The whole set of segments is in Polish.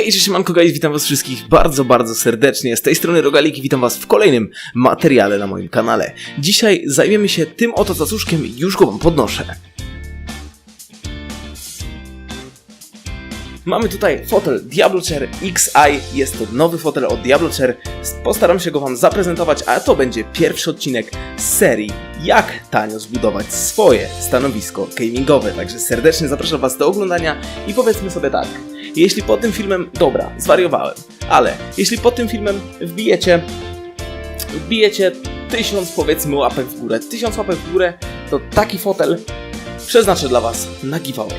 Hej, cześć, siemanko guys, witam was wszystkich bardzo, bardzo serdecznie. Z tej strony Rogalik i witam was w kolejnym materiale na moim kanale. Dzisiaj zajmiemy się tym oto cacuszkiem i już go wam podnoszę. Mamy tutaj fotel Diablo Chair XI, jest to nowy fotel od Diablo Chair. Postaram się go wam zaprezentować, a to będzie pierwszy odcinek z serii jak tanio zbudować swoje stanowisko gamingowe. Także serdecznie zapraszam was do oglądania i powiedzmy sobie tak. Jeśli pod tym filmem, dobra, zwariowałem, ale jeśli pod tym filmem wbijecie, wbijecie tysiąc powiedzmy łapek w górę, tysiąc łapek w górę, to taki fotel przeznaczę dla was na giveaway.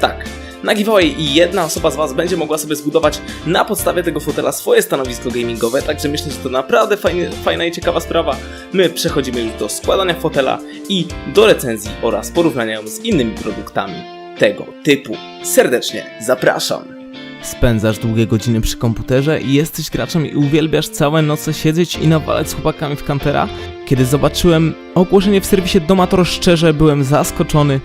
Tak, na giveaway i jedna osoba z Was będzie mogła sobie zbudować na podstawie tego fotela swoje stanowisko gamingowe, także myślę, że to naprawdę fajnie, fajna i ciekawa sprawa. My przechodzimy już do składania fotela i do recenzji oraz porównania ją z innymi produktami tego typu. Serdecznie zapraszam! Spędzasz długie godziny przy komputerze i jesteś graczem i uwielbiasz całe noce siedzieć i nawalać z chłopakami w kantera? Kiedy zobaczyłem ogłoszenie w serwisie Domator, szczerze byłem zaskoczony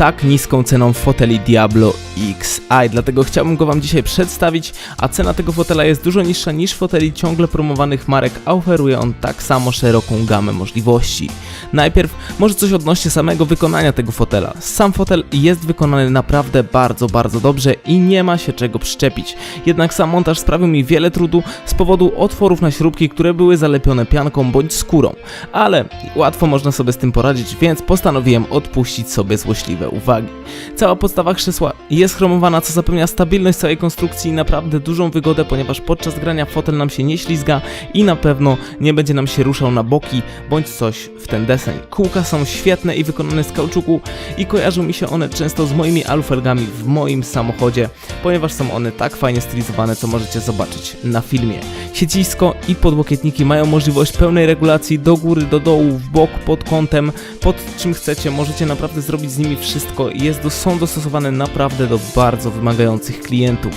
tak niską ceną foteli Diablo XI, dlatego chciałbym go Wam dzisiaj przedstawić, a cena tego fotela jest dużo niższa niż foteli ciągle promowanych marek, a oferuje on tak samo szeroką gamę możliwości. Najpierw może coś odnośnie samego wykonania tego fotela. Sam fotel jest wykonany naprawdę bardzo, bardzo dobrze i nie ma się czego przyczepić. Jednak sam montaż sprawił mi wiele trudu z powodu otworów na śrubki, które były zalepione pianką bądź skórą. Ale łatwo można sobie z tym poradzić, więc postanowiłem odpuścić sobie złośliwe uwagi. Cała podstawa krzesła jest chromowana, co zapewnia stabilność całej konstrukcji i naprawdę dużą wygodę, ponieważ podczas grania fotel nam się nie ślizga i na pewno nie będzie nam się ruszał na boki bądź coś w ten deseń. Kółka są świetne i wykonane z kauczuku i kojarzą mi się one często z moimi alufelgami w moim samochodzie, ponieważ są one tak fajnie stylizowane, co możecie zobaczyć na filmie. Siecisko i podłokietniki mają możliwość pełnej regulacji do góry, do dołu, w bok, pod kątem, pod czym chcecie. Możecie naprawdę zrobić z nimi wszystko. Jest, są dostosowane naprawdę do bardzo wymagających klientów.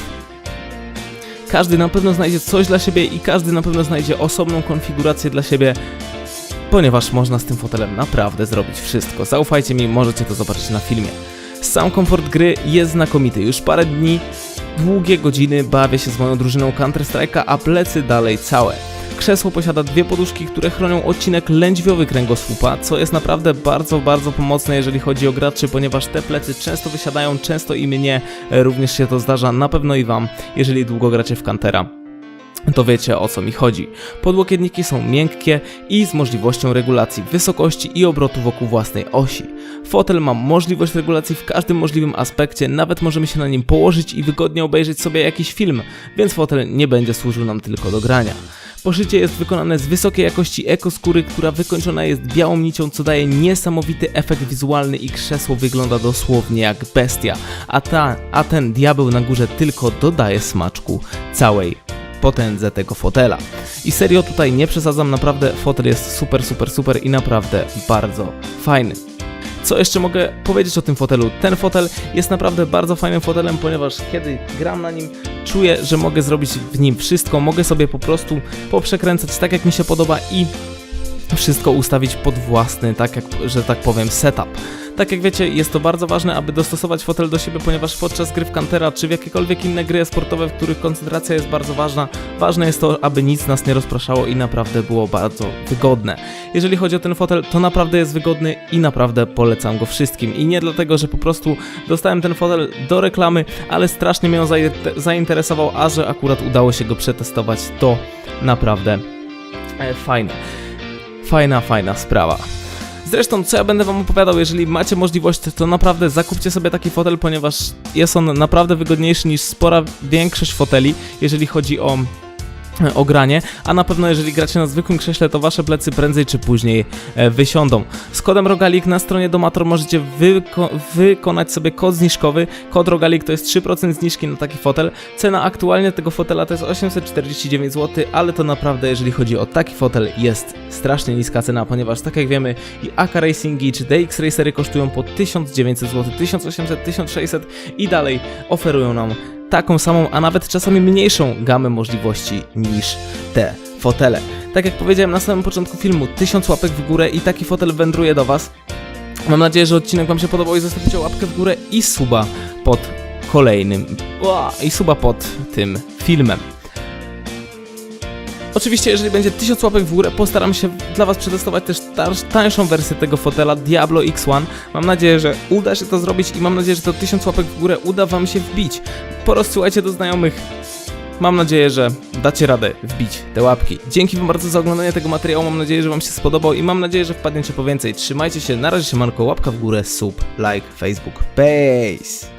Każdy na pewno znajdzie coś dla siebie i każdy na pewno znajdzie osobną konfigurację dla siebie, ponieważ można z tym fotelem naprawdę zrobić wszystko. Zaufajcie mi, możecie to zobaczyć na filmie. Sam komfort gry jest znakomity. Już parę dni, długie godziny bawię się z moją drużyną Counter Strike'a, a plecy dalej całe. Krzesło posiada dwie poduszki, które chronią odcinek lędźwiowy kręgosłupa, co jest naprawdę bardzo, bardzo pomocne, jeżeli chodzi o graczy, ponieważ te plecy często wysiadają, często i mnie również się to zdarza, na pewno i wam, jeżeli długo gracie w Kantera to wiecie o co mi chodzi. Podłokietniki są miękkie i z możliwością regulacji wysokości i obrotu wokół własnej osi. Fotel ma możliwość regulacji w każdym możliwym aspekcie, nawet możemy się na nim położyć i wygodnie obejrzeć sobie jakiś film, więc fotel nie będzie służył nam tylko do grania. Poszycie jest wykonane z wysokiej jakości ekoskóry, która wykończona jest białą nicią, co daje niesamowity efekt wizualny i krzesło wygląda dosłownie jak bestia, a, ta, a ten diabeł na górze tylko dodaje smaczku całej potędze tego fotela. I serio tutaj nie przesadzam, naprawdę fotel jest super, super, super i naprawdę bardzo fajny. Co jeszcze mogę powiedzieć o tym fotelu? Ten fotel jest naprawdę bardzo fajnym fotelem, ponieważ kiedy gram na nim, czuję, że mogę zrobić w nim wszystko. Mogę sobie po prostu poprzekręcać tak, jak mi się podoba i wszystko ustawić pod własny, tak jak, że tak powiem, setup. Tak jak wiecie, jest to bardzo ważne, aby dostosować fotel do siebie, ponieważ podczas gry w Kantera czy w jakiekolwiek inne gry sportowe, w których koncentracja jest bardzo ważna, ważne jest to, aby nic nas nie rozpraszało i naprawdę było bardzo wygodne. Jeżeli chodzi o ten fotel, to naprawdę jest wygodny i naprawdę polecam go wszystkim. I nie dlatego, że po prostu dostałem ten fotel do reklamy, ale strasznie mnie on zainteresował, a że akurat udało się go przetestować, to naprawdę e, fajne. Fajna, fajna sprawa. Zresztą, co ja będę wam opowiadał, jeżeli macie możliwość, to naprawdę zakupcie sobie taki fotel, ponieważ jest on naprawdę wygodniejszy niż spora większość foteli, jeżeli chodzi o ogranie, a na pewno jeżeli gracie na zwykłym krześle, to wasze plecy prędzej czy później e, wysiądą. Z kodem Rogalik na stronie Domator możecie wyko wykonać sobie kod zniżkowy. Kod Rogalik to jest 3% zniżki na taki fotel. Cena aktualnie tego fotela to jest 849 zł, ale to naprawdę jeżeli chodzi o taki fotel jest strasznie niska cena, ponieważ tak jak wiemy i AK Racingi czy DX Racery kosztują po 1900 zł, 1800, 1600 i dalej oferują nam taką samą, a nawet czasami mniejszą gamę możliwości niż te fotele. Tak jak powiedziałem na samym początku filmu, 1000 łapek w górę i taki fotel wędruje do Was. Mam nadzieję, że odcinek Wam się podobał i zostawicie łapkę w górę i suba pod kolejnym i suba pod tym filmem. Oczywiście, jeżeli będzie 1000 łapek w górę, postaram się dla Was przetestować też tańszą wersję tego fotela Diablo X1. Mam nadzieję, że uda się to zrobić i mam nadzieję, że to 1000 łapek w górę uda Wam się wbić. Porozsyłajcie do znajomych. Mam nadzieję, że dacie radę wbić te łapki. Dzięki Wam bardzo za oglądanie tego materiału. Mam nadzieję, że Wam się spodobał i mam nadzieję, że wpadniecie po więcej. Trzymajcie się, na razie się Marko, łapka w górę, sub, like, Facebook. Peace!